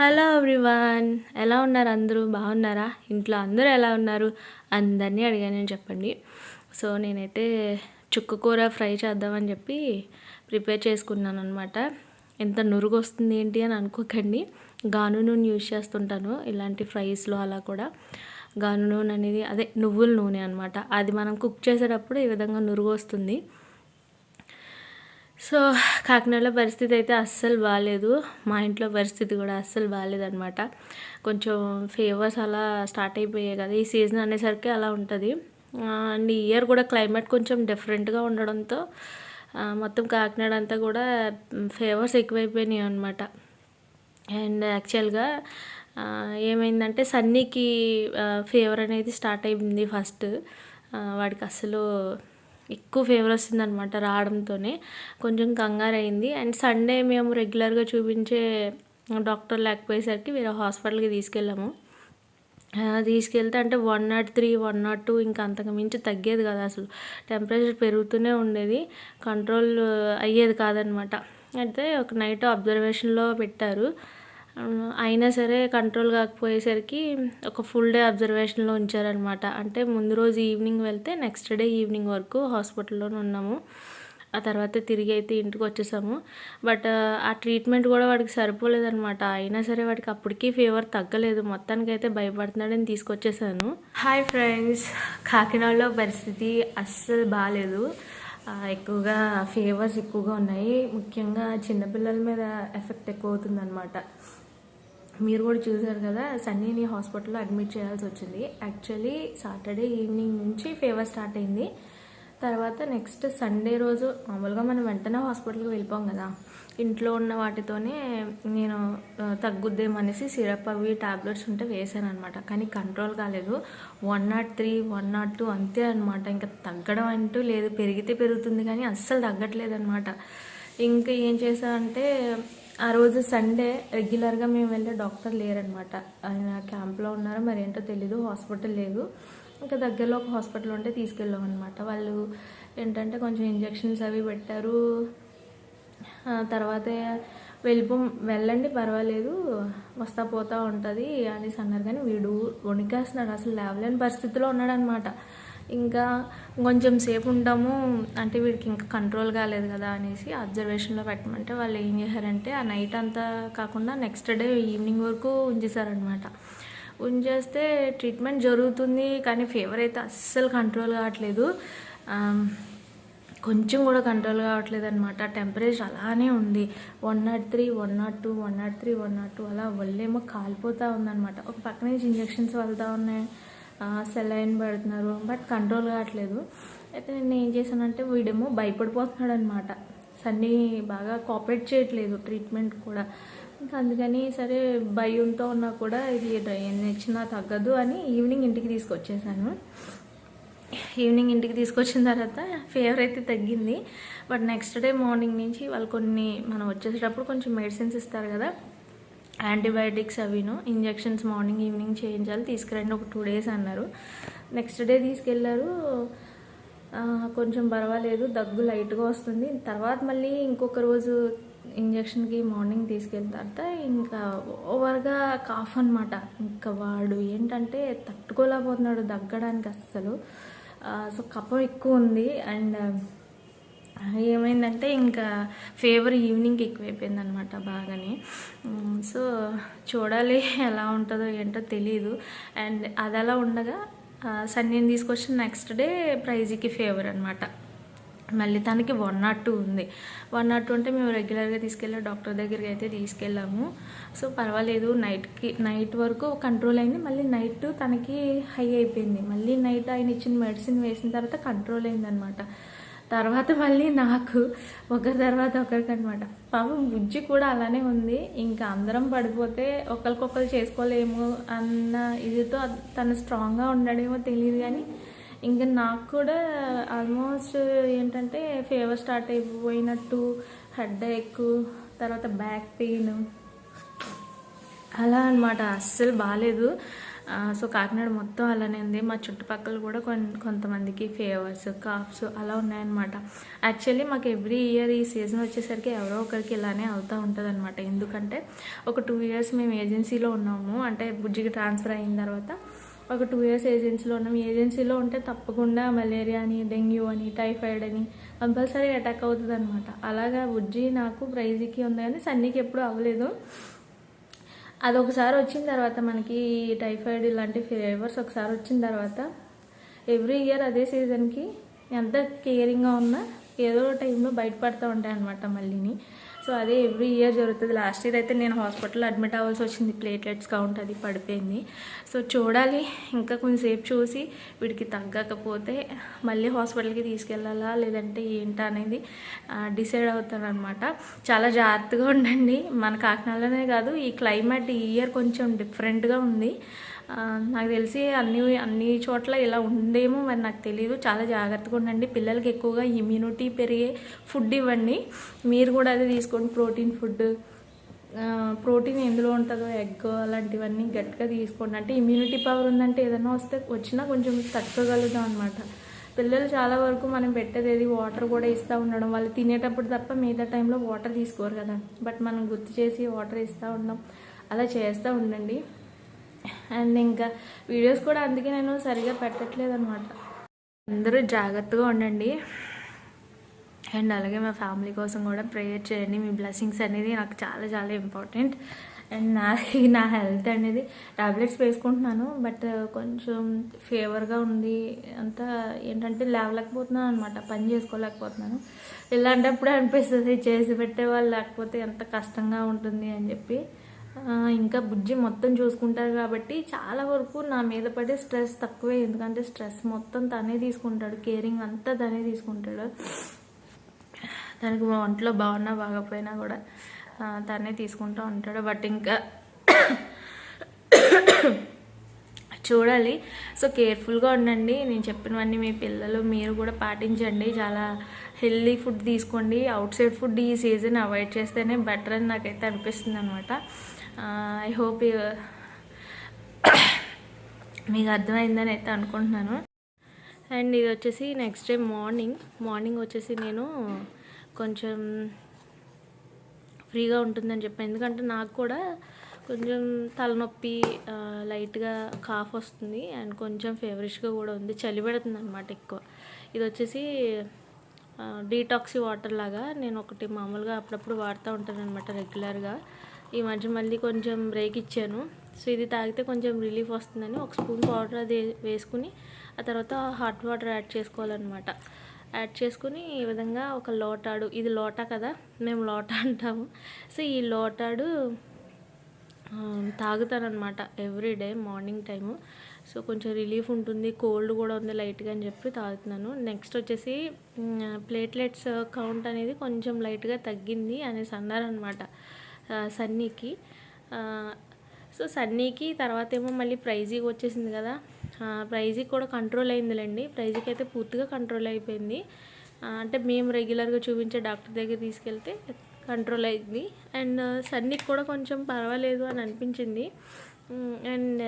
Hello everyone. ఎలా ఉన్నారు అందరూ? బాగున్నారా? ఇంట్లో అందరూ ఎలా ఉన్నారు? అందరినీ అడిగాను చెప్పండి. సో నేనైతే చుక్క కూర ఫ్రై చేద్దామని చెప్పి ప్రిపేర్ చేసుకున్నాను అనమాట ఎంత నురుగు వస్తుంది ఏంటి అని అనుకోకండి. గాను నూనె యూజ్ చేస్తుంటాను ఇలాంటి ఫ్రైస్లో అలా కూడా. గాను నూనె అనేది అదే నువ్వుల నూనె అనమాట అది మనం కుక్ చేసేటప్పుడు ఈ విధంగా నురుగు వస్తుంది సో కాకినాడలో పరిస్థితి అయితే అస్సలు బాగాలేదు మా ఇంట్లో పరిస్థితి కూడా అస్సలు బాగాలేదనమాట కొంచెం ఫేవర్స్ అలా స్టార్ట్ అయిపోయాయి కదా ఈ సీజన్ అనేసరికి అలా ఉంటుంది. అండ్ ఈ ఇయర్ కూడా క్లైమేట్ కొంచెం డిఫరెంట్గా ఉండడంతో మొత్తం కాకినాడ అంతా కూడా ఫేవర్స్ ఎక్కువైపోయినాయి అనమాట అండ్ యాక్చువల్గా ఏమైందంటే సన్నీకి ఫీవర్ అనేది స్టార్ట్ అయింది ఫస్ట్. వాడికి అసలు ఎక్కువ ఫీవర్ వస్తుందన్నమాట రావడంతోనే. కొంచెం కంగారు అయింది అండ్ సండే మేము రెగ్యులర్గా చూపించే డాక్టర్ లేకపోయేసరికి వేరే హాస్పిటల్కి తీసుకెళ్ళాము. తీసుకెళ్తే అంటే one nought three one nought two ఇంకా అంతకు మించి తగ్గేది కదా అసలు. టెంపరేచర్ పెరుగుతూనే ఉండేది. కంట్రోల్ అయ్యేది కాదనమాట అయితే ఒక నైట్ అబ్జర్వేషన్లో పెట్టారు. అయినా సరే కంట్రోల్ కాకపోయేసరికి ఒక ఫుల్ డే అబ్జర్వేషన్లో ఉంచారనమాట అంటే ముందు రోజు ఈవినింగ్ వెళ్తే నెక్స్ట్ డే ఈవినింగ్ వరకు హాస్పిటల్లోనే ఉన్నాము. ఆ తర్వాత తిరిగి అయితే ఇంటికి వచ్చేసాము. బట్ ఆ ట్రీట్మెంట్ కూడా వాడికి సరిపోలేదనమాట అయినా సరే వాడికి అప్పటికీ ఫీవర్ తగ్గలేదు. మొత్తానికి అయితే భయపడుతున్నాడని తీసుకొచ్చేసాను. Hi friends. కాకినాడలో పరిస్థితి అస్సలు బాగాలేదు ఎక్కువగా ఫీవర్స్ ఎక్కువగా ఉన్నాయి. ముఖ్యంగా చిన్నపిల్లల మీద ఎఫెక్ట్ ఎక్కువ అవుతుందన్నమాట. మీరు కూడా చూసారు కదా సన్నీని హాస్పిటల్లో అడ్మిట్ చేయాల్సి వచ్చింది. యాక్చువల్లీ సాటర్డే ఈవినింగ్ నుంచి ఫీవర్ స్టార్ట్ అయింది. తర్వాత నెక్స్ట్ సండే రోజు మామూలుగా మనం వెంటనే హాస్పిటల్కి వెళ్ళిపోం కదా. ఇంట్లో ఉన్న వాటితోనే నేను తగ్గుద్దేమనేసి సిరప్ అవి టాబ్లెట్స్ ఉంటే వేసాను అనమాట కానీ కంట్రోల్ కాలేదు. One nought three one nought two అంతే అనమాట ఇంకా తగ్గడం అంటూ లేదు. పెరిగితే పెరుగుతుంది కానీ అస్సలు తగ్గట్లేదు అనమాట ఇంకా ఏం చేశానంటే అంటే ఆ రోజు సండే రెగ్యులర్గా మేము వెళ్ళే డాక్టర్ లేరనమాట ఆయన క్యాంప్లో ఉన్నారో మరి ఏంటో తెలీదు హాస్పిటల్ లేదు. ఇంకా దగ్గరలో ఒక హాస్పిటల్ ఉంటే తీసుకెళ్ళాం అనమాట వాళ్ళు ఏంటంటే కొంచెం ఇంజెక్షన్స్ అవి పెట్టారు. తర్వాత వెళ్ళిపో వెళ్ళండి పర్వాలేదు వస్తా పోతా ఉంటుంది అనేసి అన్నారు. కానీ వీడు వణికేస్తున్నాడు. అసలు లేవలేని పరిస్థితిలో ఉన్నాడనమాట ఇంకా కొంచెం సేపు ఉంటాము అంటే వీడికి ఇంకా కంట్రోల్ కాలేదు కదా అనేసి అబ్జర్వేషన్లో పెట్టమంటే వాళ్ళు ఏం చేశారంటే ఆ నైట్ అంతా కాకుండా నెక్స్ట్ డే ఈవినింగ్ వరకు ఉంచేశారనమాట ఉంచేస్తే ట్రీట్మెంట్ జరుగుతుంది కానీ ఫీవర్ అయితే అస్సలు కంట్రోల్ కావట్లేదు. కొంచెం కూడా కంట్రోల్ కావట్లేదు అనమాట టెంపరేచర్ అలానే ఉంది. One nought three one nought two one nought three one nought two అలా ఒళ్ళేమో కాలిపోతూ ఉందన్నమాట. ఒక పక్క నుంచి ఇంజెక్షన్స్ వెళ్తూ ఉన్నాయి. సెలైన్ పెడుతున్నారు. బట్ కంట్రోల్ కావట్లేదు. అయితే నేను ఏం చేశానంటే వీడేమో భయపడిపోతున్నాడు అనమాట సన్నీ బాగా కోఆపరేట్ చేయట్లేదు ట్రీట్మెంట్ కూడా. ఇంకా అందుకని సరే భయంతో ఉన్నా కూడా ఇది ఎన్ని ఇచ్చినా తగ్గదు అని ఈవినింగ్ ఇంటికి తీసుకొచ్చేసాను. ఈవినింగ్ ఇంటికి తీసుకొచ్చిన తర్వాత ఫీవర్ అయితే తగ్గింది. బట్ నెక్స్ట్ డే మార్నింగ్ నుంచి వాళ్ళు కొన్ని మనం వచ్చేసేటప్పుడు కొంచెం మెడిసిన్స్ ఇస్తారు కదా యాంటీబయాటిక్స్ అవిను ఇంజెక్షన్స్ మార్నింగ్ ఈవినింగ్ చేయించాలి తీసుకురండి ఒక టూ డేస్ అన్నారు. నెక్స్ట్ డే తీసుకెళ్ళారు కొంచెం పర్వాలేదు దగ్గు లైట్గా వస్తుంది. తర్వాత మళ్ళీ ఇంకొక రోజు ఇంజెక్షన్కి మార్నింగ్ తీసుకెళ్ళిన తర్వాత ఇంకా ఓవర్గా కాఫ్ అనమాట ఇంకా వాడు ఏంటంటే తట్టుకోలేకపోతున్నాడు దగ్గడానికి అస్సలు. సో కఫం ఎక్కువ ఉంది. అండ్ ఏమైందంటే ఇంకా ఫేవర్ ఈవినింగ్ ఎక్కువైపోయింది అనమాట బాగానే సో చూడాలి ఎలా ఉంటుందో ఏంటో తెలియదు అండ్ అది అలా ఉండగా సన్నీని తీసుకొచ్చిన నెక్స్ట్ డే ప్రైజీకి ఫేవర్ అనమాట. మళ్ళీ తనకి వన్ నాట్ టూ ఉంది. వన్ నాట్ టూ అంటే మేము రెగ్యులర్గా తీసుకెళ్ళి డాక్టర్ దగ్గరికి అయితే తీసుకెళ్ళాము. సో పర్వాలేదు నైట్కి నైట్ వరకు కంట్రోల్ అయింది. మళ్ళీ నైట్ తనకి హై అయిపోయింది. మళ్ళీ నైట్ ఆయన ఇచ్చిన మెడిసిన్ వేసిన తర్వాత కంట్రోల్ అయిందనమాట. తర్వాత మళ్ళీ నాకు ఒకరి తర్వాత ఒకరికి అనమాట పాపం బుజ్జి కూడా అలానే ఉంది. ఇంకా అందరం పడిపోతే ఒకరికొకరు చేసుకోలేము అన్న ఇదితో తను స్ట్రాంగ్గా ఉండడేమో తెలియదు కానీ ఇంకా నాకు కూడా ఆల్మోస్ట్ ఏంటంటే ఫీవర్ స్టార్ట్ అయిపోయినట్టు హెడ్ ఎక్ తర్వాత బ్యాక్ పెయిన్ అలా అనమాట అస్సలు బాగాలేదు సో కాకినాడ మొత్తం అలానే ఉంది. మా చుట్టుపక్కల కూడా కొంతమందికి ఫేవర్స్ కాఫ్స్ అలా ఉన్నాయన్నమాట. యాక్చువల్లీ మాకు ఎవ్రీ ఇయర్ ఈ సీజన్ వచ్చేసరికి ఎవరో ఒకరికి ఇలానే అవుతూ ఉంటుంది అనమాట ఎందుకంటే ఒక టూ ఇయర్స్ మేము ఏజెన్సీలో ఉన్నాము. అంటే బుజ్జికి ట్రాన్స్ఫర్ అయిన తర్వాత ఒక టూ ఇయర్స్ ఏజెన్సీలో ఉన్నాం. ఏజెన్సీలో ఉంటే తప్పకుండా మలేరియా అని డెంగ్యూ అని టైఫాయిడ్ అని కంపల్సరీ అటాక్ అవుతుంది అనమాట అలాగా బుజ్జి నాకు ప్రైజీకి ఉంది కానీ సన్నీకి ఎప్పుడు అవ్వలేదు. అది ఒకసారి వచ్చిన తర్వాత మనకి టైఫాయిడ్ ఇలాంటి ఫీవర్స్ ఒకసారి వచ్చిన తర్వాత ఎవ్రీ ఇయర్ అదే సీజన్కి ఎంత కేరింగ్గా ఉన్నా ఏదో టైంలో బయటపడుతూ ఉంటాయి అనమాట మళ్ళీని. సో అదే ఎవ్రీ ఇయర్ జరుగుతుంది. లాస్ట్ ఇయర్ అయితే నేను హాస్పిటల్లో అడ్మిట్ అవ్వాల్సి వచ్చింది. ప్లేట్లెట్స్ కౌంట్ అది పడిపోయింది. సో చూడాలి. ఇంకా కొంచెంసేపు చూసి వీడికి తగ్గకపోతే మళ్ళీ హాస్పిటల్కి తీసుకెళ్ళాలా లేదంటే ఏంటా అనేది డిసైడ్ అవుతాను అనమాట చాలా జాగ్రత్తగా ఉండండి. మన కాకినాడలోనే కాదు ఈ క్లైమేట్ ఈ ఇయర్ కొంచెం డిఫరెంట్గా ఉంది. నాకు తెలిసి అన్ని అన్ని చోట్ల ఇలా ఉందేమో మరి నాకు తెలియదు చాలా జాగ్రత్తగా ఉండండి. పిల్లలకి ఎక్కువగా ఇమ్యూనిటీ పెరిగే ఫుడ్ ఇవ్వండి. మీరు కూడా అదే తీసుకోండి. ప్రోటీన్ ఫుడ్ ప్రోటీన్ ఎందులో ఉంటుందో ఎగ్ అలాంటివన్నీ గట్టిగా తీసుకోండి. అంటే ఇమ్యూనిటీ పవర్ ఉందంటే ఏదైనా వస్తే వచ్చినా కొంచెం తట్టుకోగలుగుతాం అనమాట పిల్లలు చాలా వరకు మనం పెట్టేది ఏది? వాటర్ కూడా ఇస్తూ ఉండడం. వాళ్ళు తినేటప్పుడు తప్ప మిగతా టైంలో వాటర్ తీసుకోరు కదా. బట్ మనం గుర్తు చేసి వాటర్ ఇస్తూ ఉండడం అలా చేస్తూ ఉండండి. అండ్ ఇంకా వీడియోస్ కూడా అందుకే నేను సరిగా పెట్టట్లేదు అనమాట అందరూ జాగ్రత్తగా ఉండండి. అండ్ అలాగే మా ఫ్యామిలీ కోసం కూడా ప్రేయర్ చేయండి. మీ బ్లెస్సింగ్స్ అనేది నాకు చాలా చాలా ఇంపార్టెంట్. అండ్ నా నా హెల్త్ అనేది టాబ్లెట్స్ వేసుకుంటున్నాను. బట్ కొంచెం ఫేవర్గా ఉంది. అంతా ఏంటంటే లేవలేకపోతున్నాను అనమాట పని చేసుకోలేకపోతున్నాను. ఇలాంటప్పుడు అనిపిస్తుంది చేసి పెట్టే వాళ్ళు లేకపోతే ఎంత కష్టంగా ఉంటుంది అని చెప్పి. ఇంకా బుజ్జి మొత్తం చూసుకుంటారు కాబట్టి చాలా వరకు నా మీద పడే స్ట్రెస్ తక్కువే. ఎందుకంటే స్ట్రెస్ మొత్తం తనే తీసుకుంటాడు. కేరింగ్ అంతా తనే తీసుకుంటాడు. తనకు ఒంట్లో బాగున్నా బాగపోయినా కూడా తనే తీసుకుంటూ ఉంటాడు. బట్ ఇంకా చూడాలి. సో కేర్ఫుల్గా ఉండండి. నేను చెప్పినవన్నీ మీ పిల్లలు మీరు కూడా పాటించండి. చాలా హెల్దీ ఫుడ్ తీసుకోండి. అవుట్ సైడ్ ఫుడ్ ఈ సీజన్ అవాయిడ్ చేస్తేనే బెటర్ అని నాకైతే అనిపిస్తుంది అనమాట ఐ హోప్ మీకు అర్థమైందని అయితే అనుకుంటున్నాను. అండ్ ఇది వచ్చేసి నెక్స్ట్ డే మార్నింగ్ మార్నింగ్ వచ్చేసి నేను కొంచెం ఫ్రీగా ఉంటుందని చెప్పాను. ఎందుకంటే నాకు కూడా కొంచెం తలనొప్పి లైట్గా కాఫ్ వస్తుంది అండ్ కొంచెం ఫేవరిష్గా కూడా ఉంది. చలి పెడుతుంది అనమాట ఎక్కువ. ఇది వచ్చేసి డీటాక్సీ వాటర్ లాగా నేను ఒకటి మామూలుగా అప్పుడప్పుడు వాడుతూ ఉంటాను అనమాట రెగ్యులర్గా ఈ మధ్య మళ్ళీ కొంచెం బ్రేక్ ఇచ్చాను. సో ఇది తాగితే కొంచెం రిలీఫ్ వస్తుందని ఒక స్పూన్ పౌడర్ అది వేసుకుని ఆ తర్వాత హాట్ వాటర్ యాడ్ చేసుకోవాలన్నమాట. యాడ్ చేసుకుని ఈ విధంగా ఒక లోటాడు. ఇది లోటా కదా మేము లోటా అంటాము. సో ఈ లోటాడు తాగుతానమాట every day morning time so కొంచెం రిలీఫ్ ఉంటుంది. కోల్డ్ కూడా ఉంది లైట్గా అని చెప్పి తాగుతున్నాను. నెక్స్ట్ వచ్చేసి ప్లేట్లెట్స్ కౌంట్ అనేది కొంచెం లైట్గా తగ్గింది అనేసి అన్నారనమాట సన్నీకి. సో సన్నీకి తర్వాత ఏమో మళ్ళీ ప్రైజీకి వచ్చేసింది కదా. ప్రైజీకి కూడా కంట్రోల్ అయిందిలేండి. ప్రైజీకి అయితే పూర్తిగా కంట్రోల్ అయిపోయింది. అంటే మేము రెగ్యులర్గా చూపించే డాక్టర్ దగ్గర తీసుకెళ్తే కంట్రోల్ అయింది. అండ్ సన్నీకి కూడా కొంచెం పర్వాలేదు అని అనిపించింది. అండ్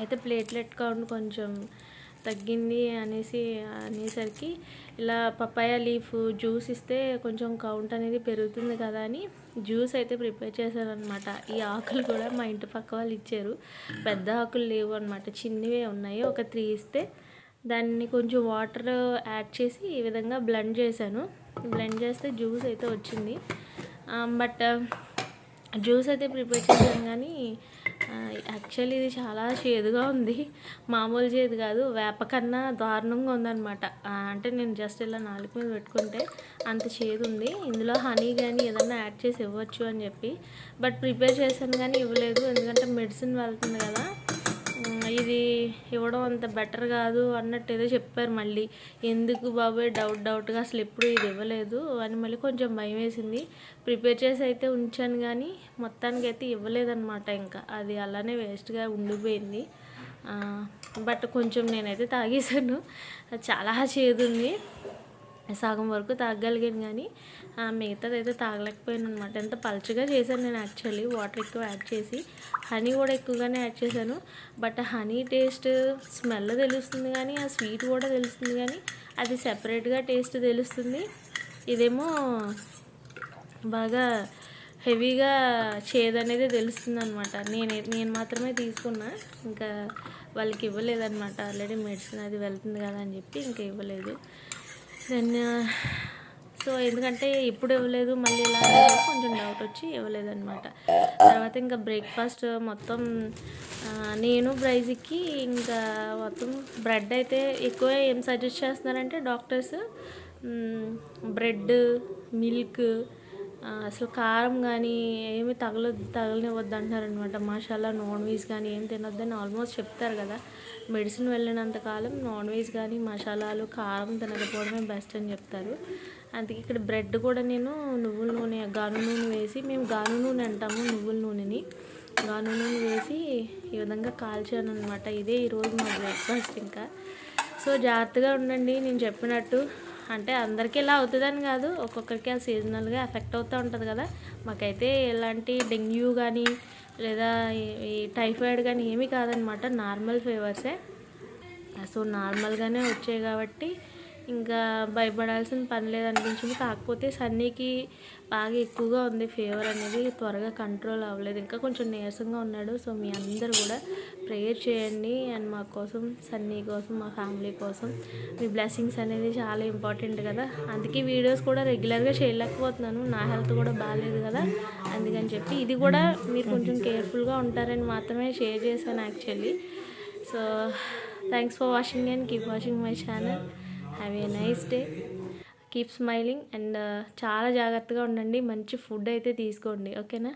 అయితే ప్లేట్లెట్ కౌంట్ కొంచెం తగ్గింది అనేసి అనేసరికి ఇలా పపాయ లీఫ్ జ్యూస్ ఇస్తే కొంచెం కౌంట్ అనేది పెరుగుతుంది కదా అని జ్యూస్ అయితే ప్రిపేర్ చేశారనమాట ఈ ఆకులు కూడా మా ఇంటి పక్క వాళ్ళు ఇచ్చారు. పెద్ద ఆకులు లేవు అనమాట చిన్నవే ఉన్నాయి. ఒక త్రీ ఇస్తే దాన్ని కొంచెం వాటర్ యాడ్ చేసి ఈ విధంగా బ్లెండ్ చేశాను. బ్లెండ్ చేస్తే జ్యూస్ అయితే వచ్చింది. బట్ జ్యూస్ అయితే ప్రిపేర్ చేశాను కానీ యాక్చువల్లీ ఇది చాలా చేదుగా ఉంది. మామూలు చేదు కాదు వేప కన్నా దారుణంగా ఉందన్నమాట. అంటే నేను జస్ట్ ఇలా నాలుగు మీద పెట్టుకుంటే అంత చేదు ఉంది. ఇందులో హనీ కానీ ఏదన్నా యాడ్ చేసి ఇవ్వచ్చు అని చెప్పి. బట్ ప్రిపేర్ చేశాను కానీ ఇవ్వలేదు. ఎందుకంటే మెడిసిన్ వెళ్తుంది కదా. ఇది ఇవ్వడం అంత బెటర్ కాదు అన్నట్టు ఏదో చెప్పారు మళ్ళీ. ఎందుకు బాబాయ్? డౌట్ డౌట్గా అసలు ఎప్పుడు ఇది ఇవ్వలేదు అని మళ్ళీ కొంచెం భయం వేసింది. ప్రిపేర్ చేసి అయితే ఉంచాను కానీ మొత్తానికి అయితే ఇవ్వలేదన్నమాట ఇంకా. అది అలానే వేస్ట్గా ఉండిపోయింది. బట్ కొంచెం నేనైతే తాగేశాను. చాలా చేదుంది సగం వరకు తాగగలిగాను కానీ ఆ, మిగతాది అయితే తాగలేకపోయాను అనమాట ఎంత పలుచగా చేశాను నేను యాక్చువల్లీ వాటర్ ఎక్కువ యాడ్ చేసి. హనీ కూడా ఎక్కువగానే యాడ్ చేశాను. బట్ హనీ టేస్ట్ స్మెల్ తెలుస్తుంది కానీ ఆ స్వీట్ కూడా తెలుస్తుంది కానీ అది సెపరేట్గా టేస్ట్ తెలుస్తుంది. ఇదేమో బాగా హెవీగా చేదనేది తెలుస్తుంది అనమాట నేను నేను మాత్రమే తీసుకున్నా. ఇంకా వాళ్ళకి ఇవ్వలేదన్నమాట. ఆల్రెడీ మెడిసిన్ అది వెళ్తుంది కదా అని చెప్పి ఇంకా ఇవ్వలేదు. దెన్ సో uh, ఎందుకంటే ఇప్పుడు ఇవ్వలేదు మళ్ళీ ఇలా కొంచెం డౌట్ వచ్చి ఇవ్వలేదన్నమాట. తర్వాత ఇంకా బ్రేక్ఫాస్ట్ మొత్తం నేను బ్రైజ్కి ఇంకా మొత్తం బ్రెడ్ అయితే ఎక్కువ ఏం సజెస్ట్ చేస్తున్నారంటే డాక్టర్స్ బ్రెడ్ మిల్క్ అసలు కారం కానీ ఏమి తగల తగలనివ్వద్దు అంటారనమాట మసాలా నాన్ వెజ్ కానీ ఏం తినొద్దని ఆల్మోస్ట్ చెప్తారు కదా. మెడిసిన్ వెళ్ళినంత కాలం నాన్ వెజ్ కానీ మసాలాలు కారం తినకపోవడమే బెస్ట్ అని చెప్తారు. అందుకే ఇక్కడ బ్రెడ్ కూడా నేను నువ్వుల నూనె గాను నూనె వేసి మేము గాను నూనె అంటాము నువ్వుల నూనెని. గాను నూనె వేసి ఈ విధంగా కాల్చాను అనమాట ఇదే ఈరోజు మా బ్రేక్ఫాస్ట్ ఇంకా. సో జాగ్రత్తగా ఉండండి నేను చెప్పినట్టు అంటే అందరికీ ఇలా అవుతుందని కాదు. ఒక్కొక్కరికి ఆ సీజనల్గా ఎఫెక్ట్ అవుతూ ఉంటుంది కదా. మాకైతే ఎలాంటి డెంగ్యూ కానీ లేదా ఈ- ఈ టైఫాయిడ్ కానీ ఏమీ కాదనమాట. నార్మల్ ఫీవర్సే. సో నార్మల్గానే వచ్చాయి కాబట్టి ఇంకా భయపడాల్సిన పని లేదనిపించింది. కాకపోతే సన్నీకి బాగా ఎక్కువగా ఉంది ఫీవర్ అనేది. త్వరగా కంట్రోల్ అవ్వలేదు. ఇంకా కొంచెం నీరసంగా ఉన్నాడు. సో మీ అందరు కూడా ప్రేయర్ చేయండి అండ్ మా కోసం సన్నీ కోసం మా ఫ్యామిలీ కోసం. మీ బ్లెస్సింగ్స్ అనేది చాలా ఇంపార్టెంట్ కదా. అందుకే వీడియోస్ కూడా రెగ్యులర్గా చేయలేకపోతున్నాను. నా హెల్త్ కూడా బాగాలేదు కదా. అందుకని చెప్పి ఇది కూడా మీరు కొంచెం కేర్ఫుల్గా ఉంటారని మాత్రమే షేర్ చేశాను actually. So thanks for watching and keep watching my channel have a nice day. Keep smiling and uh, చాలా జాగ్రత్తగా ఉండండి. మంచి ఫుడ్ అయితే తీసుకోండి. ఓకేనా?